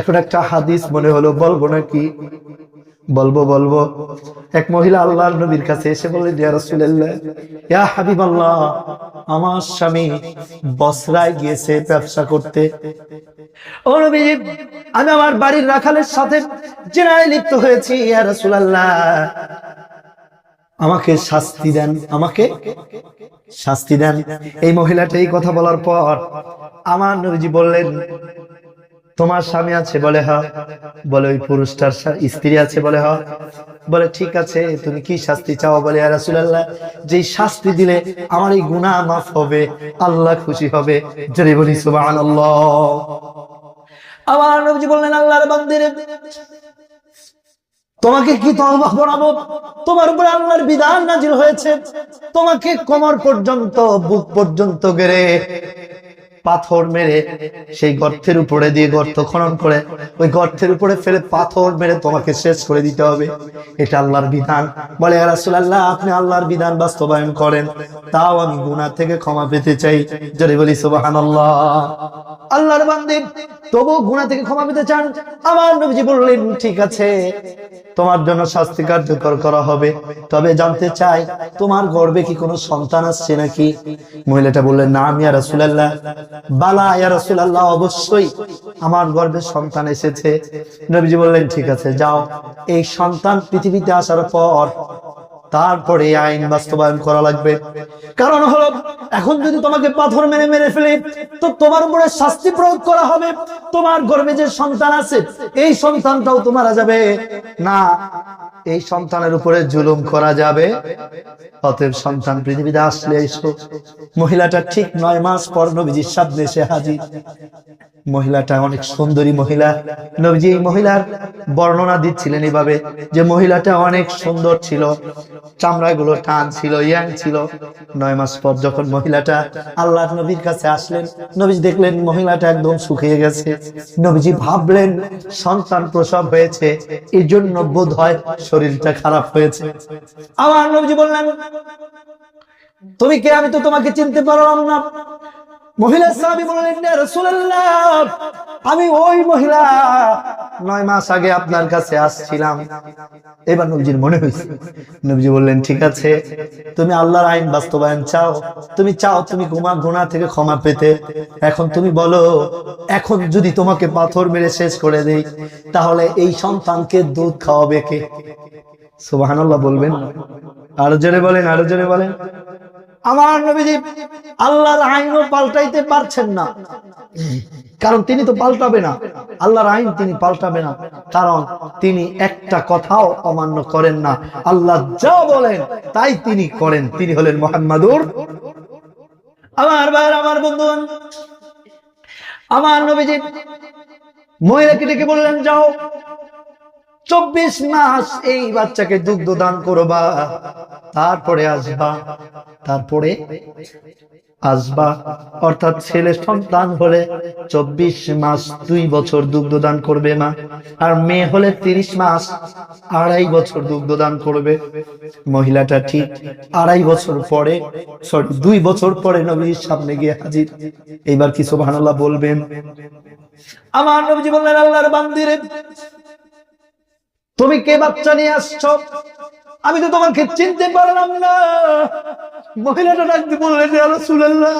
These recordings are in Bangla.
এখন একটা হাদিস মনে হলো, বলব নাকি? বলব বলব। এক মহিলা আল্লাহর নবীর কাছে এসে বললেন ইয়া রাসূলুল্লাহ, ইয়া হাবিবাল্লাহ, আমার স্বামী বসরায় গিয়েছে ব্যবসা করতে। ও নবীজি আমি আমার বাড়ির রাখালের সাথে জেনায় লিপ্ত হয়েছি, ইয়া রাসূলুল্লাহ। আমাকে শাস্তি দেন, আমাকে শাস্তি দেন। এই মহিলাটা এই কথা বলার পর আমার নবীজি বললেন, তোমার স্বামী আছে বলে হ। বলে ওই পুরুষটার স্ত্রী আছে বলে হ। বলে, ঠিক আছে, তুমি কি শাস্তি চাও? বলে রাসূলুল্লাহ, যেই শাস্তি দিলে আমার এই গুনাহ মাফ হবে, আল্লাহ খুশি হবে। জোরে বলি, সুবহানাল্লাহ। আমার নবীজি বললেন, আল্লাহর বান্দিরে, তোমাকে কি তওবা করাবো? তোমার উপরে আল্লাহর বিধান নাজিল হয়েছে। তোমাকে কোমর পর্যন্ত, বুক পর্যন্ত গেড়ে পাথর মেরে সেই গর্তের উপরে দিয়ে গর্ত খনন করে, ওই গর্তের উপরে ফেলে পাথর মেরে তোমাকে শেষ করে দিতে হবে। এটা আল্লাহর বিধান। বলে রাসূলুল্লাহ, আপনি আল্লাহর বিধান বাস্তবায়ন করেন। তাও আমি গুনাহ থেকে ক্ষমা পেতে চাই। জোরে বলি, সুবহানাল্লাহ। আল্লাহর বান্দে তবু গুনাহ থেকে ক্ষমা পেতে চান? আমার নবীজি বললেন, ঠিক আছে। তোমার জন্য শাস্তি কার্যকর করা হবে। তবে জানতে চাই, তোমার গর্বে কি কোনো সন্তান আসছে নাকি? মহিলাটা বললেন না আমি রাসুলাল্লাহ। বালা ইয়া রাসুলাল্লাহ, অবশ্যই আমার গর্বে সন্তান এসেছে। নবীজি বললেন, ঠিক আছে, যাও। এই সন্তান পৃথিবীতে আসার পর তারপরে আইন বাস্তবায়ন করা লাগবে। কারণ হলো, এখন যদি তোমাকে পাথর মেরে মেরে ফেলে, তো তোমার উপরে শাস্তি প্রয়োগ করা হবে। তোমার গর্ভে যে সন্তান আছে, এই সন্তানটাও তোমারা যাবে। না, এই সন্তানের উপরে জুলুম করা যাবে। অতএব সন্তান পৃথিবীতে আসলে এসো। মহিলাটা ঠিক নয় মাস পর নবীজির সামনে এসে হাজির। মহিলাটা অনেক সুন্দরী মহিলা। নবীজি এই মহিলার বর্ণনা দিচ্ছিলেন এইভাবে যে মহিলাটা অনেক সুন্দর ছিল, চামড়াগুলো টান ছিল, ইয়াং ছিল। নয় মাস পর যখন মহিলাটা আল্লাহ নবীর কাছে আসলেন, নবীজি দেখলেন মহিলাটা একদম শুকিয়ে গেছে। নবীজি ভাবলেন, সন্তান প্রসব হয়েছে এই জন্য বোধ হয় শরীরটা খারাপ হয়েছে। আমার নবীজি বললেন, তুমি কে? আমি তো তোমাকে চিনতে পারলাম না। মহিলা সাহাবী বললেন, "ইয়া রাসূলুল্লাহ, আমি ওই মহিলা নয় মাস আগে আপনার কাছে আসছিলাম। এবার নবীজির মনে হয়েছে। নবীজি বললেন, ঠিক আছে, তুমি আল্লাহর আইন বাস্তবায়ন চাও, তুমি চাও তুমি গুমা, গুনাহ থেকে ক্ষমা পেতে। এখন তুমি বলো, এখন যদি তোমাকে পাথর মেরে শেষ করে দেই, তাহলে এই সন্তানকে দুধ খাওয়াবে কে? সুবহানাল্লাহ বলবেন। আরও জোরে বলেন, আরও জোরে বলেন। আমার নবীজি আল্লাহর আইনও পাল্টাইতে পারছেন না। কারণ তিনি তো পাল্টাবে না। আল্লাহর আইন তিনি পাল্টাবে না। কারণ তিনি একটা কথাও অমান্য করেন না। আল্লাহ যা বলেন, তাই তিনি করেন। তিনি হলেন মোহাম্মদুর আমার ভাইয়ের, আমার বন্ধু আমার নবীজি মহিলাকে ডেকে বললেন, যাও। চব্বিশ মাস এই বাচ্চাকে দুগ্ধ দান করবা। তারপরে আসবা তারপরে আসবা। অর্থাৎ ছেলে সন্তান হলে চব্বিশ মাস দুই বছর দুগ্ধ দান করবে মা, আর মেয়ে হলে তিরিশ মাস আড়াই বছর দুগ্ধ দান করবে। মহিলাটা ঠিক আড়াই বছর পরে সরি দুই বছর পরে নবীর সামনে গিয়ে হাজির। এইবার কিছু ভানাল্লাহ বলবেন? আমার নবীজি বললেন, আল্লাহর বান্দিরে তুমি কে বাচ্চা নিয়ে আসছো? আমি তো তোমাকে চিনতে পারলাম না। মহিলাটা ডাকতে বললেন "ইয়া রাসূলুল্লাহ,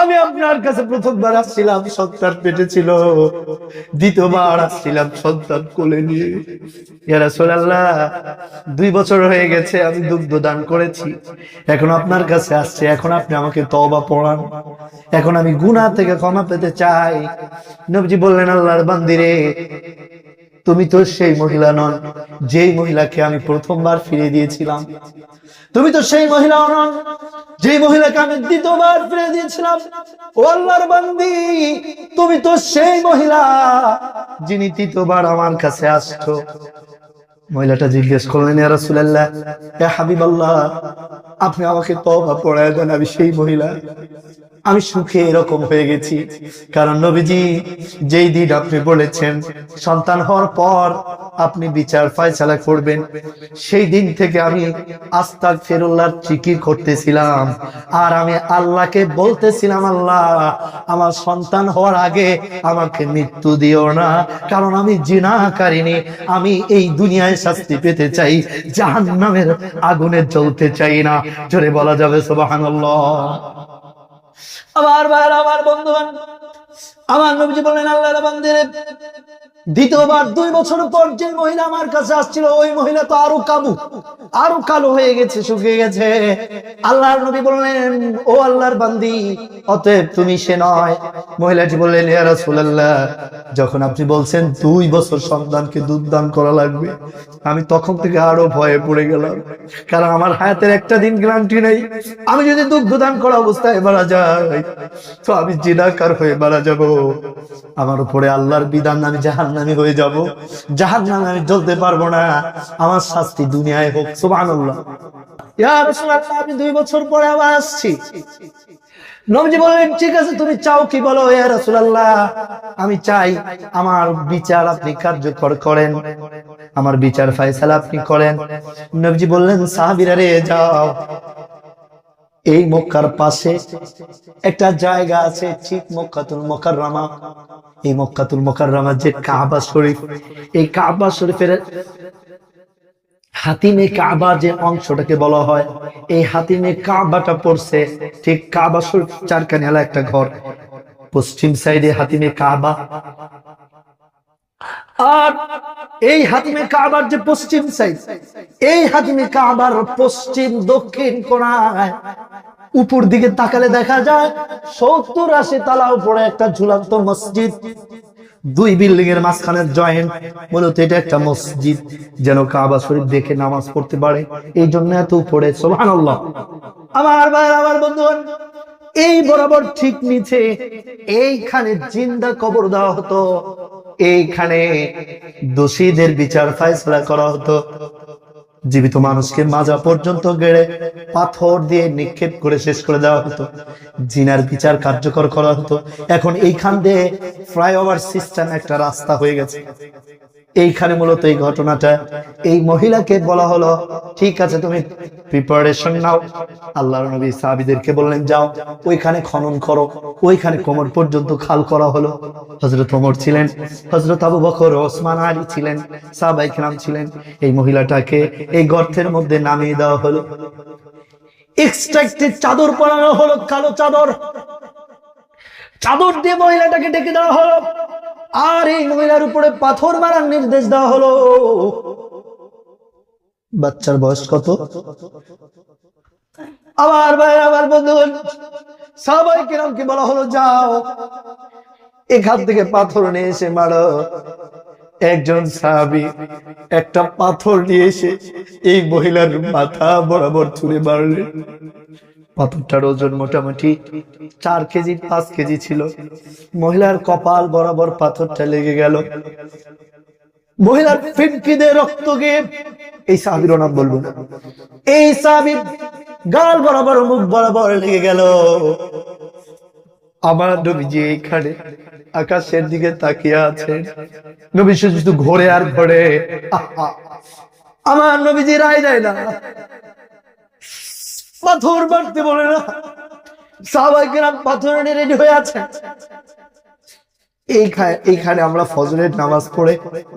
আমি আপনার কাছে প্রথমবার আসছিলাম, সন্তান পেটে ছিল। দ্বিতীয়বার আসছিলাম সন্তান কোলে নিয়ে। ইয়া রাসূলুল্লাহ, দুই বছর হয়ে গেছে, আমি দুগ্ধ দান করেছি। এখন আপনার কাছে আসছে, এখন আপনি আমাকে তওবা পড়ান। এখন আমি গুনাহ থেকে ক্ষমা পেতে চাই। নবজি বললেন, আল্লাহর বান্দিরে তুমি তো সেই মহিলা নন, যেই মহিলাকে আমি প্রথমবার ফিরে দিয়েছিলাম। তুমি তো সেই মহিলা নন, যেই মহিলাকে আমি দ্বিতীয়বার ফিরে দিয়েছিলাম। ও আল্লাহর বান্দি, তুমি তো সেই মহিলা যিনি তৃতীয়বার আমার কাছে আসছো মহিলাটা জিজ্ঞেস করলেন রাসূলুল্লাহ, ইয়া হাবিবাল্লাহ, আপনি আমাকে তওবা পড়ায় দেন, আমি সেই মহিলা। আমি সুখে এরকম হয়ে গেছি। কারণ নবীজি যেই দিন আপনি বলেছেন, সন্তান হওয়ার পর আপনি বিচার ফায়সালা করবেন, সেই দিন থেকে আমি আস্তাক ফেরুল্লাহ চিকির করতেছিলাম। আর আমি আল্লাহকে বলতেছিলাম, আল্লাহ, আমার সন্তান হওয়ার আগে আমাকে মৃত্যু দিও না। কারণ আমি জিনাকারিনী আমি এই দুনিয়ায় শাস্তি পেতে চাই, জাহান্নামের আগুনে জ্বলতে চাই না। জোরে বলা যাবে, সুবহানাল্লাহ। আমার ভাইয়ের আমার বন্ধু আমার নবীজি বলেন আল্লাহর বান্দিরে, দ্বিতীয়বার দুই বছর পর যে মহিলা আমার কাছে আসছিল, ওই মহিলা তো আরও কাবু, আরও কালো হয়ে গেছে, শুকিয়ে গেছে। আল্লাহর নবী বললেন, ও আল্লাহর বান্দি, অতএব তুমি সে নয়। মহিলাটি বললেন, ইয়া রাসূলুল্লাহ, যখন আপনি বলছেন দুই বছর সন্তানকে দুধ দান করা লাগবে, আমি তখন থেকে আরও ভয়ে পড়ে গেলাম। কারণ আমার হায়াতের একটা দিন গ্যারান্টি নেই। আমি যদি দুগ্ধ দান করা অবস্থায় মারা যাই, তো আমি জিনাকার হয়ে মারা যাব। আমার উপরে আল্লাহর বিধান আমি জাহান্নামী হয়ে যাব। জাহান্নামে আমি চলতে পারব না। আমার শাস্তি দুনিয়ায় হোক ইয়া আমি দুই বছর পরে আবার আসছি। নবজি বললেন, ঠিক আছে, তুমি চাও কি বলো রাসূলুল্লাহ? আমি চাই আমার বিচার আপনি কার্যকর করেন। আমার বিচার ফয়সালা আপনি করেন। নবজি বললেন, সাহাবীরা রে, যাও। এই মক্কার পাশে একটা জায়গা আছে, ঠিক মক্কাতুল মোকাররমা। এই মক্কাতুল মোকাররমা যে কাবা শরীফ, এই কাবা শরীফের হাতিমে কাবা যে অংশটাকে বলা হয়, এই হাতিমে কাবাটা পড়ছে ঠিক কাবা শরীফ চারকানি আলা একটা ঘর। পশ্চিম সাইডে হাতিমে কাবা আর এই হাতিমে কাবার যে পশ্চিম সাইড এই হাতিমে কাবার পশ্চিম দক্ষিণ কোণায় উপর দিকে তাকালে দেখা যায় সত্তর আশি তালা উপরে একটা ঝুলন্ত মসজিদ। দুই বিল্ডিং এর মাঝখানের জয়েন্ট। মূলত এটা একটা মসজিদ, যেন কাবা শরীফ দেখে নামাজ পড়তে পারে। এই জন্য এত উপরে, সুবহানাল্লাহ। আমার ভাই, আমার বন্ধুগণ, এই বরাবর ঠিক নিচে এইখানে জিন্দা কবর দেওয়া হতো। এইখানে দোষীদের বিচার ফাইসলা করা হতো। জীবিত মানুষকে মাজা পর্যন্ত গেড়ে পাথর দিয়ে নিক্ষেপ করে শেষ করে দেওয়া হতো। জিনার বিচার কার্যকর করা হতো। এখন এইখান দিয়ে ফ্লাইওভার সিস্টেম একটা রাস্তা হয়ে গেছে। এইখানে মূলত এই ঘটনাটা। এই মহিলাকে বলা হলো, ঠিক আছে, তুমি প্রিপারেশন নাও। আল্লাহর নবী সাহাবীদেরকে বললেন, যাও, ওইখানে খনন করো। ওইখানে কোমর পর্যন্ত খাল করা হলো। হজরত ওমর ছিলেন হজরত আবু বকর ওসমান আলী ছিলেন, সাহাবাই কিরাম ছিলেন। এই মহিলাটাকে এই গর্তের মধ্যে নামিয়ে দেওয়া হলো। এক্সট্রা চাদর পরানো হলো, কালো চাদর। চাদর দিয়ে মহিলাটাকে ডেকে দেওয়া হলো। আর এই মহিলার উপরে পাথর মারার নির্দেশ দেওয়া হলো। বাচ্চার বয়স কত? আবার ভাই আবার বন্ধু সবাই কিরম কি বলা হলো, যাও। এখান থেকে পাথর নিয়ে এসে মারো। একজন সাহাবি একটা পাথর নিয়ে এসে এই মহিলার মাথা বরাবর ছুঁড়ে মারলেন। পাথরটার ওজন মোটামুটি চার কেজি, পাঁচ কেজি ছিল। মহিলার কপাল বরাবর পাথরটা লেগে গেল। মহিলার রক্ত গিয়ে এই সাহাবির নাম বলব এই সাহাবির গাল বরাবর, মুখ বরাবর লেগে গেল। আমার নবীজি এইখানে আকাশের দিকে তাকিয়ে আছেন, নবী শুধু ঘোরে আর ঘোরে! আমার নবীজি রায় দেয় না। পাথর মারতে বলে না। সাহাবাই কেরাম পাথর রেডি হয়ে আছে। এইখানে আমরা ফজরের নামাজ পড়ে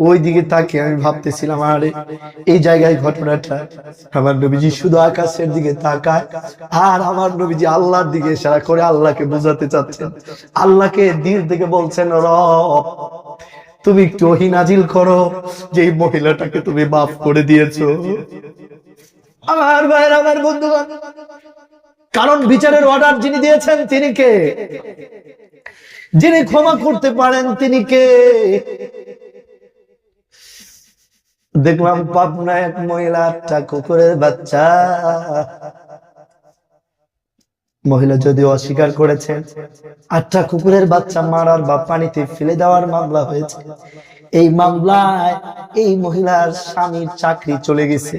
ওই দিকে তাকিয়ে আমি ভাবতেছিলাম, আরে, এই জায়গায় ঘটনাটা আমার নবীজি শুধু আকাশের দিকে তাকায়, আর আমার নবীজি আল্লাহর দিকে ইশারা করে আল্লাহকে বোঝাতে চাচ্ছেন। আল্লাহকে দিল থেকে বলছেন, রব, তুমি একটু নাজিল করো যে মহিলাটাকে তুমি মাফ করে দিয়েছ। আমার ভাইয়ের, আমার বন্ধুগণ। কারণ বিচারের অর্ডার যিনি দিয়েছেন, তিনি কে? যিনি ক্ষমা করতে পারেন, তিনি কে? দেখলাম পাবনা এক মহিলা একটা কুকুরের বাচ্চা। মহিলা যদি অস্বীকার করেছেন আটটা কুকুরের বাচ্চা মারার বা পানিতে ফেলে দেওয়ার মামলা হয়েছে। এই মামলায় এই মহিলার স্বামীর চাকরি চলে গেছে।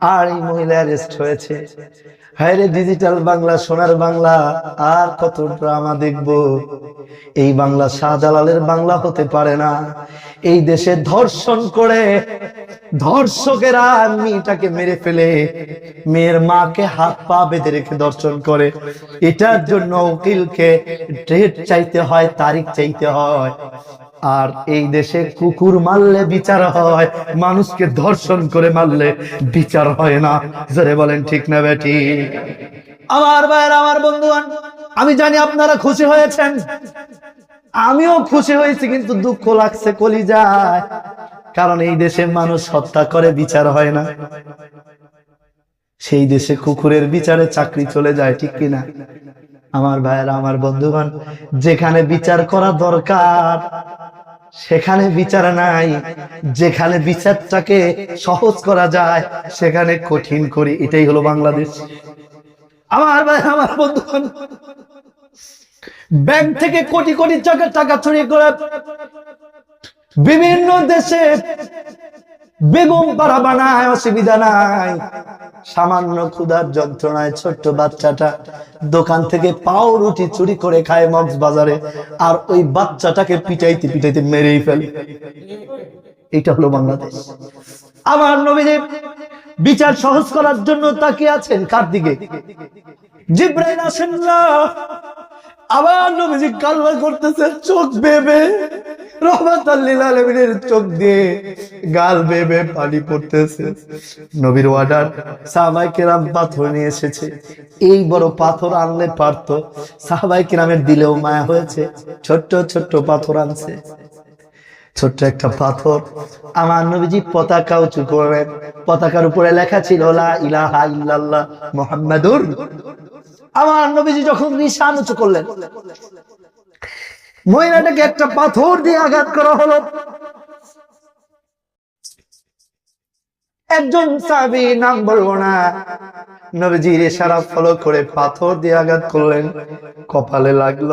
আর এই মহিলা অ্যারেস্ট হয়েছে। হ্যাঁ ডিজিটাল বাংলা, সোনার বাংলা, আর কত ড্রামা দেখব। এই বাংলা শাহজালালের বাংলা হতে পারে না। এই দেশে ধর্ষণ করে ধর্ষকেরা মেয়েটাকে মেরে ফেলে। মেয়ের মাকে হাত পা বেঁধে রেখে দর্শন করে। এটার জন্য উকিলকে ডেট চাইতে হয়, তারিখ চাইতে হয়। আর এই দেশে কুকুর মারলে বিচার হয়, মানুষকে ধর্ষণ করে মারলে বিচার হয় না। জোরে বলেন, ঠিক না বেটি? আমার ভাইয়ের, আমার বন্ধুগণ, আমি জানি আপনারা খুশি হয়েছেন। আমিও খুশি হয়েছি, কিন্তু দুঃখ লাগছে কলি যায় কারণ এই দেশে মানুষ হত্যা করে, বিচার হয় না। সেই দেশে কুকুরের বিচারে চাকরি চলে যায়, ঠিক কিনা? আমার ভাইয়েরা, আমার বন্ধুগণ, যেখানে বিচার করা দরকার সেখানে বিচার নাই। যেখানে বিচারটাকে সহজ করা যায়, সেখানে কঠিন করি। এটাই হলো বাংলাদেশ। আমার ভাই, আমার বন্ধু ব্যাংক থেকে কোটি কোটি টাকা টাকা চুরি করে বিভিন্ন দেশে বেগম পাড়া বানায়, অসুবিধা নাই। সামান্য ক্ষুধার যন্ত্রণায় ছোট্ট বাচ্চাটা দোকান থেকে পাও রুটি চুরি করে খায় মগজ বাজারে আর ওই বাচ্চাটাকে পিটাইতে পিটাইতে মেরেই ফেলে। এটা হলো বাংলাদেশ। আমার নবীজি বিচার সহজ করার জন্য তাকিয়ে আছেন কার দিকে? জিব্রাইল আসেন না। আবার নবীজি কালবা করতেছে, চোখ বেবে চোখ দিয়ে গাল পড়তেছে। নবীর ওয়ার্ডার সাহাবাই কেরাম পাথর নিয়ে এসেছে। এই বড় পাথর আনলে সাহাবাই কেরামের দিলেও মায়া হয়েছে। ছোট্ট ছোট্ট পাথর আনছে। ছোট্ট একটা পাথর আমার নবীজি পতাকা উঁচু করলেন। পতাকার উপরে লেখা ছিল মুহাম্মাদুর আমার নবীজি যখন নিশান উঁচু করলেন মহিলাটাকে একটা পাথর দিয়ে আঘাত করা হলো। একজন সাবি নাম বলব না। নবীজির ইশারা ফলো করে পাথর দিয়ে আঘাত করলেন। কপালে লাগল।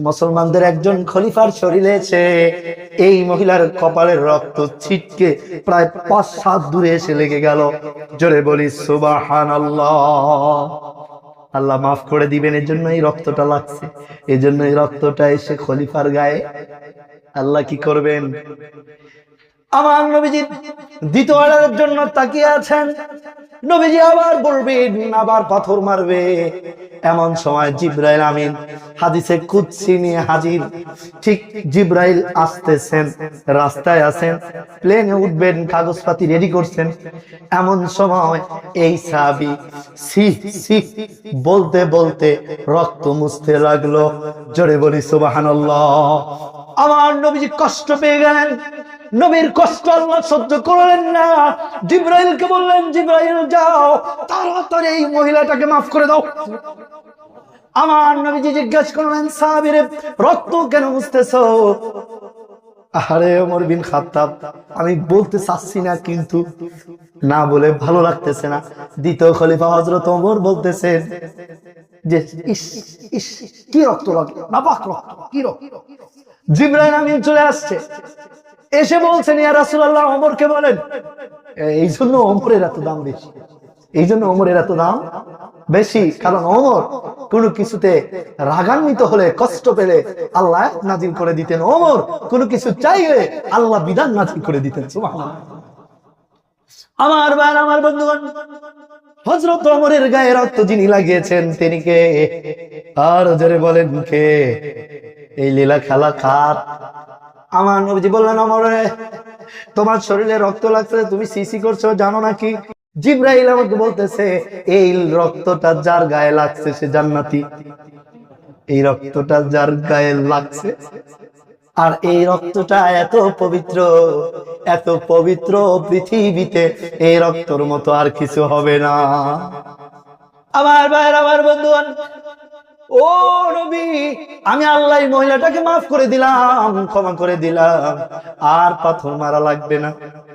মুসলমানদের একজন খলিফার শরীরে এসে এই মহিলার কপালের রক্ত ছিটকে প্রায় পাঁচ সাত দূরে এসে লেগে গেল। জোরে বলি সুবাহান আল্লাহ মাফ করে দিবেন এর জন্য এই রক্তটা লাগছে। এই জন্য এই রক্তটা এসে খলিফার গায়ে। আল্লাহ কি করবেন? আমার নবীজি দ্বিতীয় অর্ডারের জন্য তাকিয়ে আছেন। নবীজি আবার বলবেন, আবার পাথর মারবে। এমন সময় জিব্রাইল আমিন হাদিসে কুৎসি নিয়ে হাজির। ঠিক জিব্রাইল আসতেছেন, রাস্তায় আছেন, প্লেনে উঠবেন, কাগজপাতি রেডি করছেন। এমন সময় এই সাবি সি সি বলতে বলতে রক্ত মুছতে লাগল। জোরে বলি, সুবহানাল্লাহ। আমার নবীজি কষ্ট পেয়ে গেলেন। নবীর কষ্ট আল্লাহ সহ্য করলেন না। জিব্রাইলকে বললেন, জিব্রাইল, যাও। তাড়াতাড়ি এই মহিলাটাকে মাফ করে দাও। আমার নবীজি জিজ্ঞেস করলেন সাহাবীরে রক্ত কেন বুঝতেছ আরে ওমর বিন খাত্তাব, আমি বলতে চাচ্ছি না, কিন্তু না বলে ভালো লাগতেছে না। দ্বিতীয় খলিফা হজরত ওমর বলতেছেন যে কি রক্ত লাগে? বাবা রক্ত, কি রক্ত? জিব্রাইল আমিন চলে আসছে। এসে বলছেন, ইয়া রাসূলুল্লাহ, ওমরকে বলেন। এই জন্য ওমরের এত দাম বেশি। এই জন্য ওমরের এত দাম বেশি, কারণ ওমর কোনো কিছুতে রাগান্বিত হলে, কষ্ট পেলে আল্লাহ নাজিল করে দিতেন। ওমর কোনো কিছু চাইলে আল্লাহ বিধান নাজিল করে দিতেন। আমার ভাই, আমার বন্ধুগণ হজরত অমরের গায়ে রক্ত যিনি লাগিয়েছেন, তিনি কে? আর জোরে বলেন, কে? এই লীলা খেলা কার? আমার নবীজি বললেন, অমরে, তোমার শরীরে রক্ত লাগছে, তুমি সিসি করছ, জানো নাকি? জিব্রাইল আমাকে বলতেছে, এই রক্তটা যার গায়ে লাগছে সে জান্নাতি। এই রক্তটা যার গায়ে লাগছে। আর এই রক্তটা এত পবিত্র এত পবিত্র পৃথিবীতে এই রক্তর মতো আর কিছু হবে না। আমার ভাইয়ের, আমার বন্ধুগণ ও নবী, আমি আল্লাহ মহিলাটাকে মাফ করে দিলাম, ক্ষমা করে দিলাম, আর পাথর মারা লাগবে না।